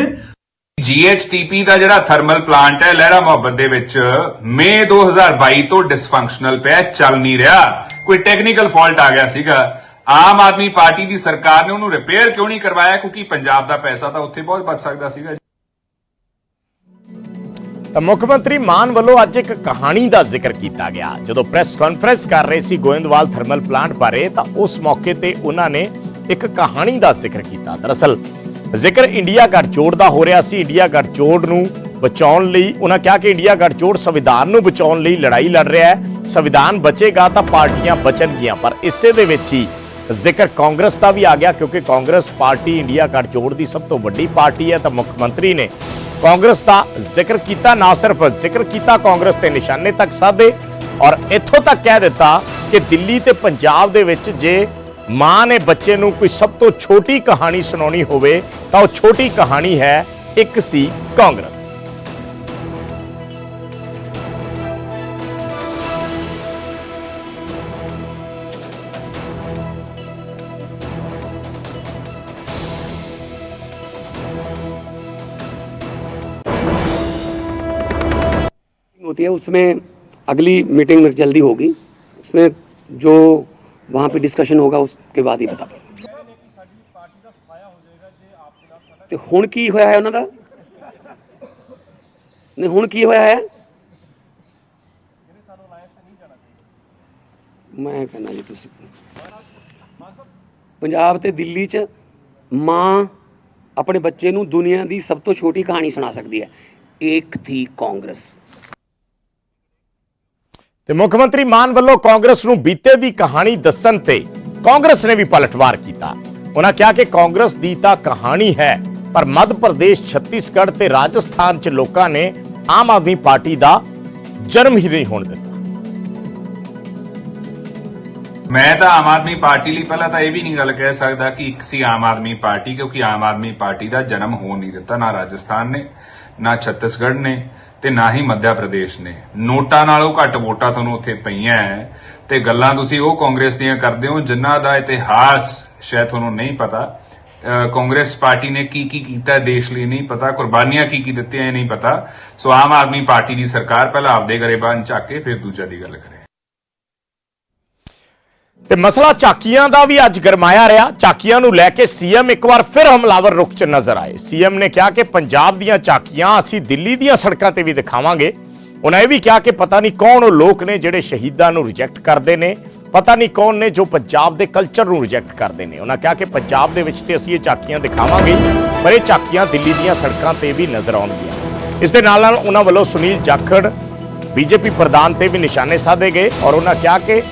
GHTP ਦਾ ਜਿਹੜਾ ਥਰਮਲ ਪਲਾਂਟ ਹੈ ਲਹਿਰਾ ਮੁਹੱਬਤ ਦੇ ਵਿੱਚ ਮਈ 2022 ਤੋਂ ਡਿਸਫੰਕਸ਼ਨਲ ਪਿਆ ਚੱਲ ਨਹੀਂ ਰਿਹਾ। ਕੋਈ ਟੈਕਨੀਕਲ ਫਾਲਟ ਆ ਗਿਆ ਸੀਗਾ। ਆਮ ਆਦਮੀ ਪਾਰਟੀ ਦੀ ਸਰਕਾਰ ਨੇ ਉਹਨੂੰ ਰਿਪੇਅਰ ਕਿਉਂ ਨਹੀਂ ਕਰਵਾਇਆ? ਕਿਉਂਕਿ ਪੰਜਾਬ ਦਾ ਪੈਸਾ ਤਾਂ ਉੱਥੇ ਬਹੁਤ ਬਚ ਸਕਦਾ ਸੀਗਾ। ਤਾਂ ਮੁੱਖ ਮੰਤਰੀ ਮਾਨ ਵੱਲੋਂ ਅੱਜ ਇੱਕ ਕਹਾਣੀ ਦਾ ਜ਼ਿਕਰ ਕੀਤਾ ਗਿਆ। ਜਦੋਂ ਪ੍ਰੈਸ ਕਾਨਫਰੰਸ ਕਰ ਰਹੇ ਸੀ ਗੋਇੰਦਵਾਲ ਥਰਮਲ ਪਲਾਂਟ ਬਾਰੇ ਤਾਂ ਉਸ ਮੌਕੇ ਤੇ ਉਹਨਾਂ ਨੇ ਇੱਕ ਕਹਾਣੀ ਦਾ ਜ਼ਿਕਰ ਕੀਤਾ। ਦਰਅਸਲ, ਜ਼ਿਕਰ ਇੰਡੀਆ ਗੱਠਜੋੜ ਦਾ ਹੋ ਰਿਹਾ ਸੀ। ਇੰਡੀਆ ਗੱਠਜੋੜ ਨੂੰ ਬਚਾਉਣ ਲਈ ਉਹਨਾਂ ਕਿਹਾ ਕਿ ਇੰਡੀਆ ਗੱਠਜੋੜ ਸੰਵਿਧਾਨ ਨੂੰ ਬਚਾਉਣ ਲਈ ਲੜਾਈ ਲੜ ਰਿਹਾ ਹੈ। ਸੰਵਿਧਾਨ ਬਚੇਗਾ ਤਾਂ ਪਾਰਟੀਆਂ ਬਚਣਗੀਆਂ, ਪਰ ਇਸੇ ਦੇ ਵਿੱਚ ਹੀ ਜ਼ਿਕਰ ਕਾਂਗਰਸ ਦਾ ਵੀ ਆ ਗਿਆ, ਕਿਉਂਕਿ ਕਾਂਗਰਸ ਪਾਰਟੀ ਇੰਡੀਆ ਗੱਠਜੋੜ ਦੀ ਸਭ ਤੋਂ ਵੱਡੀ ਪਾਰਟੀ ਹੈ, ਤਾਂ ਮੁੱਖ ਮੰਤਰੀ ਨੇ ਕਾਂਗਰਸ ਦਾ ਜ਼ਿਕਰ ਕੀਤਾ। ਨਾ ਸਿਰਫ ਜ਼ਿਕਰ ਕੀਤਾ, ਕਾਂਗਰਸ ਤੇ ਨਿਸ਼ਾਨੇ ਤੱਕ ਸਾਧੇ ਔਰ ਇੱਥੋਂ ਤੱਕ ਕਹਿ ਦਿੱਤਾ ਕਿ ਦਿੱਲੀ ਤੇ ਪੰਜਾਬ ਦੇ ਵਿੱਚ ਜੇ ਮਾਂ ਨੇ ਬੱਚੇ ਨੂੰ ਕੋਈ ਸਭ ਤੋਂ ਛੋਟੀ ਕਹਾਣੀ ਸੁਣਾਉਣੀ ਹੋਵੇ ਤਾਂ ਉਹ ਛੋਟੀ ਕਹਾਣੀ ਹੈ ਇੱਕ ਸੀ ਕਾਂਗਰਸ होती है उसमें अगली मीटिंग में जल्दी होगी उसमें जो वहाँ पे डिस्कशन होगा उसके बाद ही बता ਤੇ ਹੁਣ ਕੀ ਹੋਇਆ ਹੈ ਉਹਨਾਂ ਦਾ ਨਹੀਂ ਹੁਣ ਕੀ ਹੋਇਆ ਹੈ ਮੈਂ ਕਹਿੰਦਾ ਜੀ ਤੁਸੀਂ ਪੰਜਾਬ ਤੇ ਦਿੱਲੀ 'ਚ ਮਾਂ ਆਪਣੇ ਬੱਚੇ ਨੂੰ ਦੁਨੀਆ ਦੀ ਸਭ ਤੋਂ ਛੋਟੀ ਕਹਾਣੀ ਸੁਣਾ ਸਕਦੀ ਹੈ ਇੱਕ ਥੀ ਕਾਂਗਰਸ ਤੇ ਮੁੱਖ ਮੰਤਰੀ ਮਾਨ ਵੱਲੋਂ ਕਾਂਗਰਸ ਨੂੰ ਬੀਤੇ ਦੀ ਕਹਾਣੀ ਦੱਸਣ ਤੇ ਕਾਂਗਰਸ ਨੇ ਵੀ ਪਲਟਵਾਰ ਕੀਤਾ। ਉਹਨਾਂ ਕਿਹਾ ਕਿ ਕਾਂਗਰਸ ਦੀ ਤਾਂ ਕਹਾਣੀ ਹੈ, ਪਰ ਮੱਧ ਪ੍ਰਦੇਸ਼, ਛੱਤੀਸਗੜ੍ਹ ਤੇ ਰਾਜਸਥਾਨ 'ਚ ਲੋਕਾਂ ਨੇ ਆਮ ਆਦਮੀ ਪਾਰਟੀ ਦਾ ਜਨਮ ਹੀ ਨਹੀਂ ਹੋਣ ਦਿੱਤਾ। ਮੈਂ ਤਾਂ ਆਮ ਆਦਮੀ ਪਾਰਟੀ ਲਈ ਪਹਿਲਾਂ ਤਾਂ ਇਹ ਵੀ ਨਹੀਂ ਗੱਲ ਕਹਿ ਸਕਦਾ ਕਿ ਇੱਕ ਸੀ ਆਮ ਆਦਮੀ ਪਾਰਟੀ, ਕਿਉਂਕਿ ਆਮ ਆਦਮੀ ਪਾਰਟੀ ਦਾ ਜਨਮ ਹੋਣ ਨਹੀਂ ਦਿੱਤਾ, ਨਾ ਰਾਜਸਥਾਨ ਨੇ, ਨਾ ਛੱਤੀਸਗੜ੍ਹ ਨੇ। ਤੇ ਨਾ ਹੀ ਮੱਧ ਪ੍ਰਦੇਸ਼ ਨੇ। ਨੋਟਾਂ ਨਾਲੋਂ ਘੱਟ ਵੋਟਾਂ ਤੁਹਾਨੂੰ ਉੱਥੇ ਪਈਆਂ ਹੈ ਤੇ ਗੱਲਾਂ ਤੁਸੀਂ ਉਹ ਕਾਂਗਰਸ ਦੀਆਂ ਕਰਦੇ ਹੋ ਜਿਨ੍ਹਾਂ ਦਾ ਇਤਿਹਾਸ ਸ਼ਾਇਦ ਤੁਹਾਨੂੰ ਨਹੀਂ ਪਤਾ। ਕਾਂਗਰਸ ਪਾਰਟੀ ਨੇ ਕੀ ਕੀ ਕੀਤਾ ਦੇਸ਼ ਲਈ ਨਹੀਂ ਪਤਾ, ਕੁਰਬਾਨੀਆਂ ਕੀ ਕੀ ਦਿੱਤੀਆਂ ਇਹ ਨਹੀਂ ਪਤਾ। ਸੋ ਆਮ ਆਦਮੀ ਪਾਰਟੀ ਦੀ ਸਰਕਾਰ ਪਹਿਲਾਂ ਆਪਦੇ ਗਰੇਬਾਨ ਚੱਕ ਕੇ ਫਿਰ ਦੂਜਾ ਦੀ ਗੱਲ ਕਰੇ। ਤੇ ਮਸਲਾ ਚਾਕੀਆਂ ਦਾ ਵੀ ਅੱਜ ਗਰਮਾਇਆ ਰਿਹਾ। ਚਾਕੀਆਂ ਨੂੰ ਲੈ ਕੇ ਸੀਐਮ ਇੱਕ ਵਾਰ ਫਿਰ ਹਮਲਾਵਰ ਰੁਖ 'ਚ ਨਜ਼ਰ ਆਏ। ਸੀਐਮ ਨੇ ਕਿਹਾ ਕਿ ਪੰਜਾਬ ਦੀਆਂ ਚਾਕੀਆਂ ਅਸੀਂ ਦਿੱਲੀ ਦੀਆਂ ਸੜਕਾਂ ਤੇ ਵੀ ਦਿਖਾਵਾਂਗੇ। ਉਹਨਾਂ ਇਹ ਵੀ ਕਿਹਾ ਕਿ ਪਤਾ ਨਹੀਂ ਕੌਣ ਉਹ ਲੋਕ ਨੇ ਜਿਹੜੇ ਸ਼ਹੀਦਾਂ ਨੂੰ ਰਿਜੈਕਟ ਕਰਦੇ ਨੇ। ਪਤਾ ਨਹੀਂ ਕੌਣ ਨੇ ਜੋ ਪੰਜਾਬ ਦੇ ਕਲਚਰ ਨੂੰ ਰਿਜੈਕਟ ਕਰਦੇ ਨੇ। ਉਹਨਾਂ ਕਿਹਾ ਕਿ ਪੰਜਾਬ ਦੇ ਵਿੱਚ ਤੇ ਅਸੀਂ ਇਹ ਚਾਕੀਆਂ ਦਿਖਾਵਾਂਗੇ, ਪਰ ਇਹ ਚਾਕੀਆਂ ਦਿੱਲੀ ਦੀਆਂ ਸੜਕਾਂ ਤੇ ਵੀ ਨਜ਼ਰ ਆਉਣਗੀਆਂ। ਇਸ ਦੇ ਨਾਲ ਨਾਲ ਉਹਨਾਂ ਵੱਲੋਂ ਸੁਨੀਲ ਜਾਖੜ, ਬੀਜੇਪੀ ਪ੍ਰਧਾਨ ਤੇ ਵੀ ਨਿਸ਼ਾਨੇ ਸਾਧੇ ਗਏ ਔਰ ਉਹਨਾਂ ਕਿਹਾ ਕਿ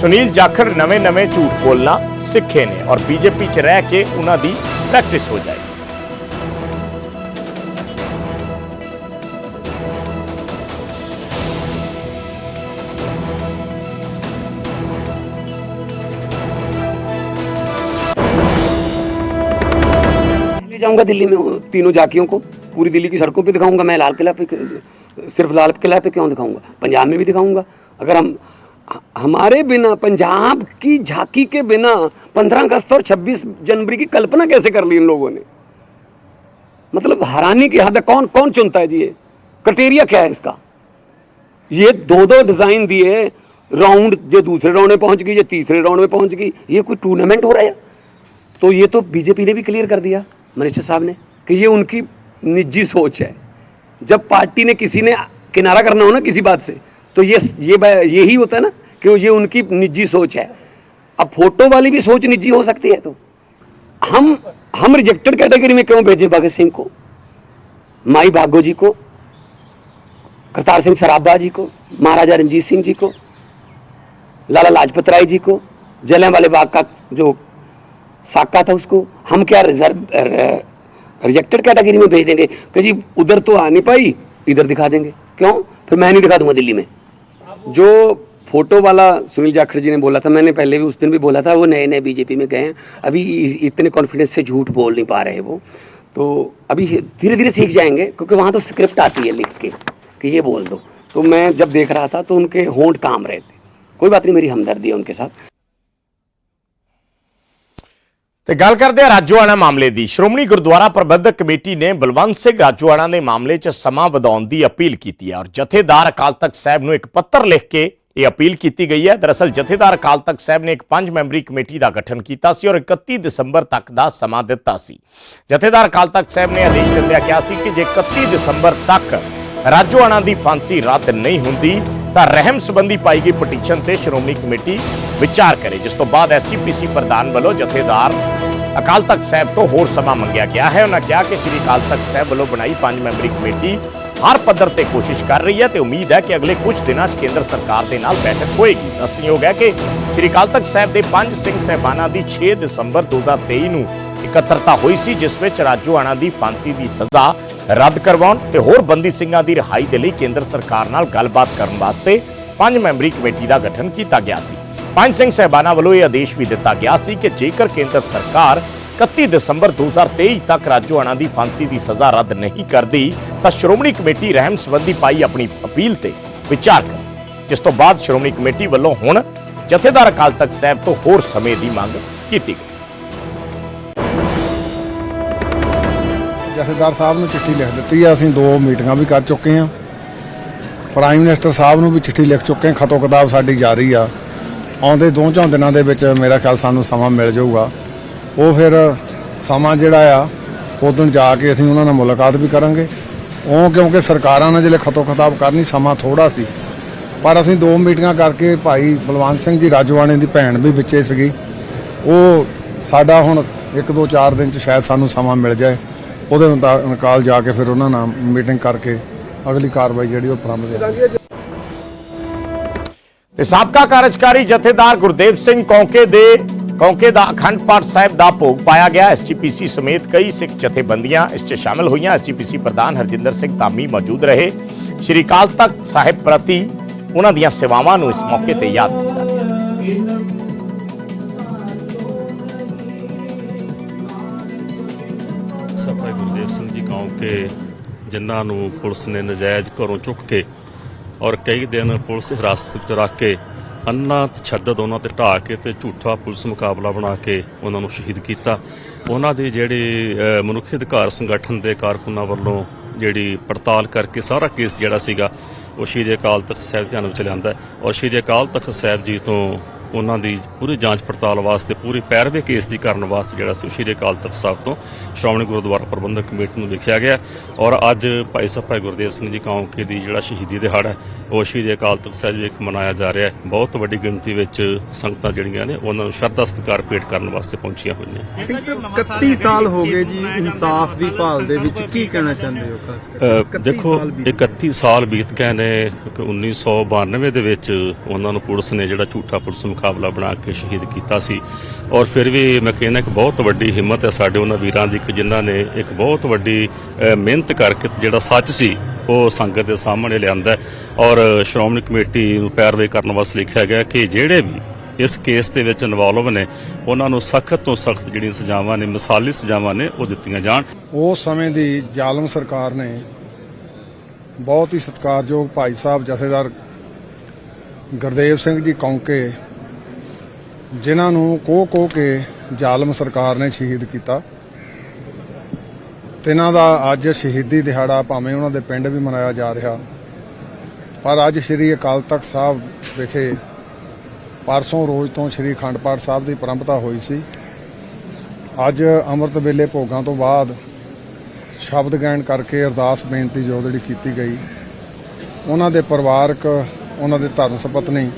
ਸੁਨੀਲ ਜਾਖੜ ਨਵੇਂ-ਨਵੇਂ ਝੂਠ ਬੋਲਣਾ ਸਿੱਖੇ ਨੇ ਔਰ ਬੀਜੇਪੀ 'ਚ ਰਹਿ ਕੇ ਉਹਨਾਂ ਦੀ ਪ੍ਰੈਕਟਿਸ ਹੋ ਜਾਏ ले जाऊंगा दिल्ली में वो तीनों जाकियों को पूरी दिल्ली की सड़कों पे दिखाऊंगा मैं लाल किला पे सिर्फ लाल किला पे क्यों दिखाऊंगा पंजाब में भी दिखाऊंगा अगर हम हमारे बिना, पंजाब की झांकी के बिना पंद्रह अगस्त और छब्बीस जनवरी की कल्पना कैसे कर ली इन लोगों ने? मतलब हैरानी की हद कौन कौन चुनता है जी ये? क्राइटेरिया क्या है इसका? ये दो दो डिज़ाइन दिए, राउंड जो दूसरे राउंड में पहुँच गई, ये तीसरे राउंड में पहुँच गई, ये कोई टूर्नामेंट हो रहा है? तो ये तो बीजेपी ने भी क्लियर कर दिया मिनिस्टर साहब ने, कि ये उनकी निजी सोच है। जब पार्टी ने किसी ने किनारा करना हो ना किसी बात से तो ये ये यही होता है ना? कि ये उनकी निजी सोच है। अब फ़ोटो वाली भी सोच निजी हो सकती है तो। हम हम रिजेक्टेड कैटेगरी में क्यों भेजें भगत सिंह को? माई भागो जी को, करतार सिंह सराबा जी को, महाराजा रंजीत सिंह जी को, लाला लाजपत राय जी को जलियांवाले वाले बाग का जो साका था उसको हम क्या रिज़र्व रिजेक्टेड कैटेगरी में भेज देंगे? कि जी, उधर तो आ नहीं पाई, इधर दिखा देंगे। क्यों? फिर मैं नहीं दिखा दूँगा दिल्ली में। जो फोटो वाला सुनील जाखड़ जी ने बोला था मैंने पहले भी उस दिन भी बोला था वो नए नए बीजेपी में गए हैं अभी इ- इतने कॉन्फिडेंस से झूठ बोल नहीं पा रहे वो तो अभी धीरे धीरे सीख जाएंगे क्योंकि वहाँ तो स्क्रिप्ट आती है लिख के कि ये बोल दो तो मैं जब देख रहा था तो उनके होंठ काम रहे थे कोई बात नहीं मेरी हमदर्दी है उनके साथ ਤੇ ਗੱਲ ਕਰਦੇ ਆ ਰਾਜੋਆਣਾ ਮਾਮਲੇ ਦੀ ਸ਼੍ਰੋਮਣੀ ਗੁਰਦੁਆਰਾ ਪ੍ਰਬੰਧਕ ਕਮੇਟੀ ਨੇ ਬਲਵੰਤ ਸਿੰਘ ਰਾਜੋਆਣਾ ਦੇ ਮਾਮਲੇ 'ਚ ਸਮਾਂ ਵਧਾਉਣ ਦੀ ਅਪੀਲ ਕੀਤੀ ਹੈ ਔਰ ਜਥੇਦਾਰ ਅਕਾਲ ਤਖਤ ਸਾਹਿਬ ਨੂੰ ਇੱਕ ਪੱਤਰ ਲਿਖ ਕੇ ਇਹ ਅਪੀਲ ਕੀਤੀ ਗਈ ਹੈ। ਦਰਅਸਲ ਜਥੇਦਾਰ ਅਕਾਲ ਤਖਤ ਸਾਹਿਬ ਨੇ ਇੱਕ ਪੰਜ ਮੈਂਬਰੀ ਕਮੇਟੀ ਦਾ ਗਠਨ ਕੀਤਾ ਸੀ ਔਰ 31 ਦਸੰਬਰ ਤੱਕ ਦਾ ਸਮਾਂ ਦਿੱਤਾ ਸੀ। ਜਥੇਦਾਰ ਅਕਾਲ ਤਖਤ ਸਾਹਿਬ ਨੇ ਆਦੇਸ਼ ਦਿੰਦਿਆਂ ਕਿਹਾ ਸੀ ਕਿ ਜੇ 31 ਦਸੰਬਰ ਤੱਕ ਰਾਜੋਆਣਾ ਦੀ ਫਾਂਸੀ ਰੱਦ ਨਹੀਂ ਹੁੰਦੀ, ਤਾਂ ਰਹਿਮ ਸੰਬੰਧੀ ਪਾਈ ਗਈ ਪਟੀਸ਼ਨ ਤੇ ਸ਼੍ਰੋਮਣੀ ਕਮੇਟੀ ਵਿਚਾਰ ਕਰੇ, ਜਿਸ ਤੋਂ ਬਾਅਦ ਐਸਜੀਪੀਸੀ ਪ੍ਰਧਾਨ ਵੱਲੋਂ ਜਥੇਦਾਰ ਅਕਾਲ ਤਖਤ ਸਾਹਿਬ ਤੋਂ ਹੋਰ ਸਮਾਂ ਮੰਗਿਆ ਗਿਆ ਹੈ। ਉਹਨਾਂ ਕਿਹਾ ਕਿ ਸ੍ਰੀ ਅਕਾਲ ਤਖਤ ਸਾਹਿਬ ਵੱਲੋਂ ਬਣਾਈ ਪੰਜ ਮੈਂਬਰੀ ਕਮੇਟੀ ਹਰ ਪੱਧਰ ਤੇ ਕੋਸ਼ਿਸ਼ ਕਰ ਰਹੀ ਹੈ ਤੇ ਉਮੀਦ ਹੈ ਕਿ ਅਗਲੇ ਕੁਝ ਦਿਨਾਂ 'ਚ ਕੇਂਦਰ ਸਰਕਾਰ ਦੇ ਨਾਲ ਬੈਠਕ ਹੋਏਗੀ। ਦੱਸਣਯੋਗ ਹੈ ਕਿ ਸ੍ਰੀ ਅਕਾਲ ਤਖਤ ਸਾਹਿਬ ਦੇ ਪੰਜ ਸਿੰਘ ਸਹਿਬਾਨਾਂ ਦੀ 6 ਦਸੰਬਰ 2023 ਨੂੰ ਇਕੱਤਰਤਾ ਹੋਈ ਸੀ, ਜਿਸ ਵਿੱਚ ਰਾਜੋਆਣਾ ਦੀ ਫਾਂਸੀ ਦੀ ਸਜ਼ਾ ਰੱਦ ਕਰਵਾਉਣ ਤੇ ਹੋਰ ਬੰਦੀ ਸਿੰਘਾਂ ਦੀ ਰਿਹਾਈ ਦੇ ਲਈ ਕੇਂਦਰ ਸਰਕਾਰ ਨਾਲ ਗੱਲਬਾਤ ਕਰਨ ਵਾਸਤੇ ਪੰਜ ਮੈਂਬਰੀ ਕਮੇਟੀ ਦਾ ਗਠਨ ਕੀਤਾ ਗਿਆ ਸੀ। ਪੰਜ ਸਿੰਘ ਸਹਿਬਾਨਾਂ ਵੱਲੋਂ ਇਹ ਆਦੇਸ਼ ਵੀ ਦਿੱਤਾ ਗਿਆ ਸੀ ਕਿ ਜੇਕਰ ਕੇਂਦਰ ਸਰਕਾਰ 31 ਦਸੰਬਰ 2023 ਤੱਕ ਰਾਜੋਆਣਾ ਦੀ ਫਾਂਸੀ ਦੀ ਸਜ਼ਾ ਰੱਦ ਨਹੀਂ ਕਰਦੀ ਤਾਂ ਸ਼੍ਰੋਮਣੀ ਕਮੇਟੀ ਰਹਿਮ ਸੰਬੰਧੀ ਪਾਈ ਆਪਣੀ ਅਪੀਲ ਤੇ ਵਿਚਾਰ ਕਰ। ਜਿਸ ਤੋਂ ਬਾਅਦ ਸ਼੍ਰੋਮਣੀ ਕਮੇਟੀ ਵੱਲੋਂ ਹੁਣ ਜਥੇਦਾਰ ਅਕਾਲ ਤਖਤ ਸਾਹਿਬ ਤੋਂ ਹੋਰ ਸਮੇਂ ਦੀ ਮੰਗ ਕੀਤੀ ਗਈ। ਜਥੇਦਾਰ ਸਾਹਿਬ ਨੂੰ ਚਿੱਠੀ ਲਿਖ ਦਿੱਤੀ ਆ, ਅਸੀਂ ਦੋ ਮੀਟਿੰਗਾਂ ਵੀ ਕਰ ਚੁੱਕੇ ਹਾਂ। ਪ੍ਰਾਈਮ ਮਿਨਿਸਟਰ ਸਾਹਿਬ ਨੂੰ ਵੀ ਚਿੱਠੀ ਲਿਖ ਚੁੱਕੇ ਹਾਂ, ਖਤੋ ਕਿਤਾਬ ਸਾਡੀ ਜਾਰੀ ਆ। ਆਉਂਦੇ ਦੋ ਚੌਂ ਦਿਨਾਂ ਦੇ ਵਿੱਚ ਮੇਰਾ ਖਿਆਲ ਸਾਨੂੰ ਸਮਾਂ ਮਿਲ ਜਾਊਗਾ। ਉਹ ਫਿਰ ਸਮਾਂ ਜਿਹੜਾ ਆ ਉਦੋਂ ਜਾ ਕੇ ਅਸੀਂ ਉਹਨਾਂ ਨਾਲ ਮੁਲਾਕਾਤ ਵੀ ਕਰਾਂਗੇ। ਉਹ ਕਿਉਂਕਿ ਸਰਕਾਰਾਂ ਨੇ ਜਿਹੜੇ ਖਤੋ ਕਿਤਾਬ ਕਰਨੀ ਸਮਾਂ ਥੋੜਾ ਸੀ। ਪਰ ਅਸੀਂ ਦੋ ਮੀਟਿੰਗਾਂ ਕਰਕੇ ਭਾਈ ਬਲਵੰਤ ਸਿੰਘ ਜੀ ਰਾਜਵਾਨੇ ਦੀ ਭੈਣ ਵੀ ਵਿੱਚੇ ਸੀਗੀ। ਉਹ ਸਾਡਾ ਹੁਣ ਇੱਕ ਦੋ ਚਾਰ ਦਿਨ ਚ ਸ਼ਾਇਦ ਸਾਨੂੰ ਸਮਾਂ ਮਿਲ ਜਾਏ। ਉਹਦੇ ਮੁਤਾਬਕ ਜਾ ਕੇ ਫਿਰ ਉਹਨਾਂ ਨਾਲ ਮੀਟਿੰਗ ਕਰਕੇ ਅਗਲੀ ਕਾਰਵਾਈ ਜਿਹੜੀ ਉਹ ਪ੍ਰਾਰੰਭ ਦੇ ਤੇ ਸਾਬਕਾ ਕਾਰਜਕਾਰੀ ਜਥੇਦਾਰ ਗੁਰਦੇਵ ਸਿੰਘ ਕੌਂਕੇ ਦੇ ਕੌਂਕੇ ਦਾ ਅਖੰਡ ਪਾਠ ਸਾਹਿਬ ਦਾ ਭੋਗ ਪਾਇਆ ਗਿਆ। ਐਸਜੀਪੀਸੀ ਸਮੇਤ ਕਈ ਸਿੱਖ ਜਥੇਬੰਦੀਆਂ ਇਸ 'ਚ ਸ਼ਾਮਲ ਹੋਈਆਂ। ਐਸਜੀਪੀਸੀ ਪ੍ਰਧਾਨ ਹਰਜਿੰਦਰ ਸਿੰਘ ਧਾਮੀ ਮੌਜੂਦ ਰਹੇ। ਸ਼੍ਰੀ ਅਕਾਲ ਤਖਤ ਸਾਹਿਬ ਪ੍ਰਤੀ ਉਹਨਾਂ ਦੀਆਂ ਸੇਵਾਵਾਂ ਨੂੰ ਇਸ ਮੌਕੇ ਤੇ ਯਾਦ ਕੀਤਾ ਗਿਆ। ਸਭਾ ਗੁਰਦੇਵ ਸਿੰਘ ਜੀ, ਕੌਂਕੇ ਜਿਨ੍ਹਾਂ ਨੂੰ ਪੁਲਿਸ ਨੇ ਨਜਾਇਜ਼ ਘਰੋਂ ਚੁੱਕ ਕੇ ਔਰ ਕਈ ਦਿਨ ਪੁਲਿਸ ਹਿਰਾਸਤ ਵਿੱਚ ਰੱਖ ਕੇ ਅੰਨਾ ਤਸ਼ੱਦਦ ਉਹਨਾਂ ਤੇ ਢਾਹ ਕੇ ਤੇ ਝੂਠਾ ਪੁਲਿਸ ਮੁਕਾਬਲਾ ਬਣਾ ਕੇ ਉਹਨਾਂ ਨੂੰ ਸ਼ਹੀਦ ਕੀਤਾ। ਉਹਨਾਂ ਦੇ ਜਿਹੜੇ ਮਨੁੱਖੀ ਅਧਿਕਾਰ ਸੰਗਠਨ ਦੇ ਕਾਰਕੁਨਾਂ ਵੱਲੋਂ ਜਿਹੜੀ ਪੜਤਾਲ ਕਰਕੇ ਸਾਰਾ ਕੇਸ ਜਿਹੜਾ ਸੀਗਾ, ਉਹ ਸ਼੍ਰੀ ਅਕਾਲ ਤਖਤ ਸਾਹਿਬ ਧਿਆਨ ਵਿੱਚ ਲਿਆਂਦਾ ਔਰ ਸ਼੍ਰੀ ਅਕਾਲ ਤਖਤ ਸਾਹਿਬ ਜੀ ਤੋਂ ਉਹਨਾਂ ਦੀ ਪੂਰੀ ਜਾਂਚ ਪੜਤਾਲ ਵਾਸਤੇ ਪੂਰੀ ਪੈਰਵੇ ਕੇਸ ਦੀ ਕਰਨ ਵਾਸਤੇ ਜਿਹੜਾ ਸੀ ਸ਼੍ਰੀ ਅਕਾਲ ਤਖਤ ਸਾਹਿਬ ਤੋਂ ਸ਼੍ਰੋਮਣੀ ਗੁਰਦੁਆਰਾ ਪ੍ਰਬੰਧਕ ਕਮੇਟੀ ਨੂੰ ਲਿਖਿਆ ਗਿਆ। ਔਰ ਅੱਜ ਭਾਈ ਸਾਹਿਬ ਭਾਈ ਗੁਰਦੇਵ ਸਿੰਘ ਜੀ ਕੌਂਕੇ ਦੀ ਜਿਹੜਾ ਸ਼ਹੀਦੀ ਦਿਹਾੜਾ ਹੈ ਉਹ ਸ਼੍ਰੀ ਅਕਾਲ ਤਖਤ ਸਾਹਿਬ ਵਿਖੇ ਮਨਾਇਆ ਜਾ ਰਿਹਾ ਹੈ। ਬਹੁਤ ਵੱਡੀ ਗਿਣਤੀ ਵਿੱਚ ਸੰਗਤਾਂ ਜਿਹੜੀਆਂ ਨੇ ਉਹਨਾਂ ਨੂੰ ਸ਼ਰਧਾ ਸਤਿਕਾਰ ਭੇਟ ਕਰਨ ਵਾਸਤੇ ਪਹੁੰਚੀਆਂ ਹੋਈਆਂ। ਸਿੰਘ ਸਾਹਿਬ 31 ਸਾਲ ਹੋ ਗਏ ਜੀ ਇਨਸਾਫ ਦੀ ਭਾਲ ਦੇ ਵਿੱਚ। ਕੀ ਕਹਿਣਾ ਚਾਹੁੰਦੇ ਹੋ ਖਾਸ ਕਰਕੇ? ਦੇਖੋ 31 ਸਾਲ ਬੀਤ ਗਏ ਨੇ ਕਿ 1992 ਦੇ ਵਿੱਚ ਉਹਨਾਂ ਨੂੰ ਪੁਲਿਸ ਨੇ ਜਿਹੜਾ ਝੂਠਾ ਪੁਲਿਸ ਮੁਕਾਬਲਾ ਬਣਾ ਕੇ ਸ਼ਹੀਦ ਕੀਤਾ ਸੀ। ਔਰ ਫਿਰ ਵੀ ਮੈਂ ਕਹਿੰਦਾ ਕਿ ਬਹੁਤ ਵੱਡੀ ਹਿੰਮਤ ਹੈ ਸਾਡੇ ਉਹਨਾਂ ਵੀਰਾਂ ਦੀ ਕਿ ਜਿਨ੍ਹਾਂ ਨੇ ਇੱਕ ਬਹੁਤ ਵੱਡੀ ਮਿਹਨਤ ਕਰਕੇ ਜਿਹੜਾ ਸੱਚ ਸੀ, ਉਹ ਸੰਗਤ ਦੇ ਸਾਹਮਣੇ ਲਿਆਂਦਾ ਔਰ ਸ਼੍ਰੋਮਣੀ ਕਮੇਟੀ ਨੂੰ ਪੈਰਵੇ ਕਰਨ ਵਾਸਤੇ ਲਿਖਿਆ ਗਿਆ ਕਿ ਜਿਹੜੇ ਵੀ ਇਸ ਕੇਸ ਦੇ ਵਿੱਚ ਇਨਵੋਲਵ ਨੇ, ਉਹਨਾਂ ਨੂੰ ਸਖਤ ਤੋਂ ਸਖਤ ਜਿਹੜੀਆਂ ਸਜ਼ਾਵਾਂ ਨੇ, ਮਿਸਾਲੀ ਸਜ਼ਾਵਾਂ ਨੇ, ਉਹ ਦਿੱਤੀਆਂ ਜਾਣ। ਉਸ ਸਮੇਂ ਦੀ ਜ਼ਾਲਮ ਸਰਕਾਰ ਨੇ ਬਹੁਤ ਹੀ ਸਤਿਕਾਰਯੋਗ ਭਾਈ ਸਾਹਿਬ ਜਥੇਦਾਰ ਗੁਰਦੇਵ ਸਿੰਘ ਜੀ ਕੌਂਕੇ ਜਿਨ੍ਹਾਂ ਨੂੰ ਕੋਹ ਕੋਹ ਕੇ ਜ਼ਾਲਮ ਸਰਕਾਰ ਨੇ ਸ਼ਹੀਦ ਕੀਤਾ। ਤਿੰਨਾਂ ਦਾ ਅੱਜ ਸ਼ਹੀਦੀ ਦਿਹਾੜਾ ਭਾਵੇਂ ਉਹਨਾਂ ਦੇ ਪਿੰਡ ਵੀ ਮਨਾਇਆ ਜਾ ਰਿਹਾ। ਪਰ ਅੱਜ ਸ੍ਰੀ ਅਕਾਲ ਤਖਤ ਸਾਹਿਬ ਵਿਖੇ ਪਰਸੋਂ ਰੋਜ਼ ਤੋਂ ਸ੍ਰੀ ਅਖੰਡ ਪਾਠ ਸਾਹਿਬ ਦੀ ਪਰੰਪਰਾ ਹੋਈ ਸੀ। ਅੱਜ ਅੰਮ੍ਰਿਤ ਵੇਲੇ ਭੋਗਾਂ ਤੋਂ ਬਾਅਦ ਸ਼ਬਦ ਗਾਇਨ ਕਰਕੇ ਅਰਦਾਸ ਬੇਨਤੀ ਜੋ ਜਿਹੜੀ ਕੀਤੀ ਗਈ। ਉਹਨਾਂ ਦੇ ਪਰਿਵਾਰਕ, ਉਹਨਾਂ ਦੇ ਧਰਮ ਸਪਤਨੀ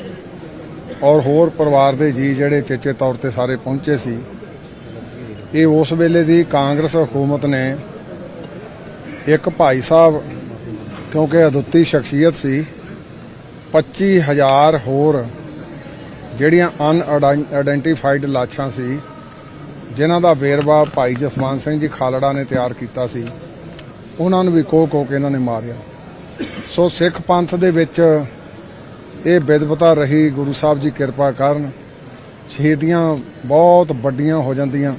ਔਰ ਹੋਰ ਪਰਿਵਾਰ ਦੇ ਜੀ ਜਿਹੜੇ ਚੇਚੇ ਤੌਰ ਤੇ ਸਾਰੇ ਪਹੁੰਚੇ ਸੀ, ਇਹ ਉਸ ਵੇਲੇ ਦੀ ਕਾਂਗਰਸ ਹਕੂਮਤ ਨੇ ਇੱਕ ਭਾਈ ਸਾਹਿਬ, ਕਿਉਂਕਿ ਅਦੁੱਤੀ ਸ਼ਖਸੀਅਤ ਸੀ 25000 ਹੋਰ ਜਿਹੜੀਆਂ ਅਨ ਆਇਡੈਂਟੀਫਾਈਡ ਲਾਸ਼ਾਂ ਸੀ, ਜਿਨ੍ਹਾਂ ਦਾ ਵੇਰਵਾ ਭਾਈ ਜਸਵੰਤ ਸਿੰਘ ਜੀ ਖਾਲੜਾ ਨੇ ਤਿਆਰ ਕੀਤਾ ਸੀ, ਉਹਨਾਂ ਨੂੰ ਵੀ ਕੋਹ ਕੋਹ ਕੇ ਇਹਨਾਂ ਨੇ ਮਾਰਿਆ। ਸੋ ਸਿੱਖ ਪੰਥ ਦੇ ਵਿੱਚ ਇਹ ਵਿਦਵਤਾ ਰਹੀ ਗੁਰੂ ਸਾਹਿਬ ਜੀ ਕਿਰਪਾ ਕਰਨ ਸ਼ਹੀਦੀਆਂ ਬਹੁਤ ਵੱਡੀਆਂ ਹੋ ਜਾਂਦੀਆਂ।